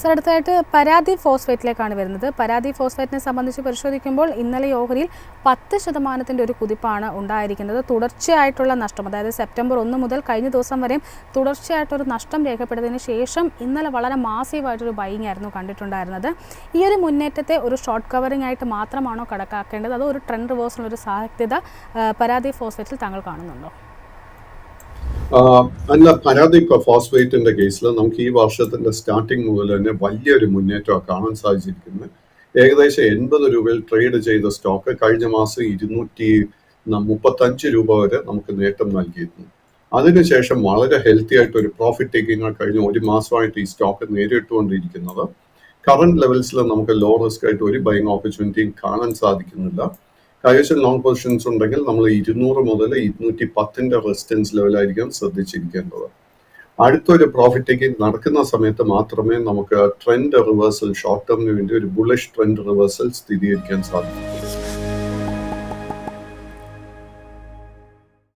Sir അടുത്തതായിട്ട് പരാതി ഫോസ്ഫേറ്റിലേക്കാണ് വരുന്നത്. പരാതി ഫോസ്ഫേറ്റിനെ സംബന്ധിച്ച് പരിശോധിക്കുമ്പോൾ ഇന്നലെ ഓഹരിയിൽ പത്ത് ശതമാനത്തിന്റെ ഒരു കുതിപ്പാണ് ഉണ്ടായിരിക്കുന്നത്. തുടർച്ചയായിട്ടുള്ള നഷ്ടം അതായത് സെപ്റ്റംബർ ഒന്ന് മുതൽ കഴിഞ്ഞ ദിവസം വരെയും തുടർച്ചയായിട്ടൊരു നഷ്ടം രേഖപ്പെടുത്തിയതിന് ശേഷം ഇന്നലെ വളരെ മാസീവായിട്ടൊരു ബൈങ് ആയിരുന്നു കണ്ടിട്ടുണ്ടായിരുന്നത്. ഈ ഒരു മുന്നേറ്റത്തെ ഒരു ഷോർട്ട് കവറിംഗ് ആയിട്ട് മാത്രമാണോ കണക്കാക്കേണ്ടത്? അതോ ഒരു ട്രെൻഡ് റിവേഴ്സിനുള്ള ഒരു സാധ്യത പരാതി ഫോസ്ഫേറ്റിൽ താങ്കൾ കാണുന്നുണ്ടോ? അല്ല പരാതി ഫോസ്ഫേറ്റിന്റെ കേസിൽ നമുക്ക് ഈ വർഷത്തിന്റെ സ്റ്റാർട്ടിങ് മുതൽ തന്നെ വലിയൊരു മുന്നേറ്റം കാണാൻ സാധിച്ചിരിക്കുന്നത്. ഏകദേശം എൺപത് രൂപയിൽ ട്രേഡ് ചെയ്ത സ്റ്റോക്ക് കഴിഞ്ഞ മാസം ഇരുന്നൂറ്റി മുപ്പത്തഞ്ച് രൂപ വരെ നമുക്ക് നേട്ടം നൽകിയിരുന്നു. അതിനുശേഷം വളരെ ഹെൽത്തി ആയിട്ട് ഒരു പ്രോഫിറ്റ് ടേക്കിംഗ് കഴിഞ്ഞ ഒരു മാസമായിട്ട് ഈ സ്റ്റോക്ക് നേരിട്ടുകൊണ്ടിരിക്കുന്നത്. കറണ്ട് ലെവൽസിൽ നമുക്ക് ലോ റിസ്ക് ആയിട്ട് ഒരു ബൈങ് ഓപ്പർച്യൂണിറ്റിയും കാണാൻ സാധിക്കുന്നില്ല. കൈവശം ലോങ് പൊസിഷൻസ് ഉണ്ടെങ്കിൽ നമ്മൾ ഇരുന്നൂറ് മുതൽ ഇരുന്നൂറ്റി പത്തിന്റെ റെസിസ്റ്റൻസ് ലെവലായിരിക്കും ശ്രദ്ധിച്ചിരിക്കേണ്ടത്. അടുത്തൊരു പ്രോഫിറ്റ് ടേക്കിംഗ് നടക്കുന്ന സമയത്ത് മാത്രമേ നമുക്ക് ട്രെൻഡ് റിവേഴ്സൽ ഷോർട്ട് ടേമിന് വേണ്ടി ഒരു ബുള്ളിഷ് ട്രെൻഡ് റിവേഴ്സൽ സ്ഥിരീകരിക്കാൻ സാധിക്കൂ.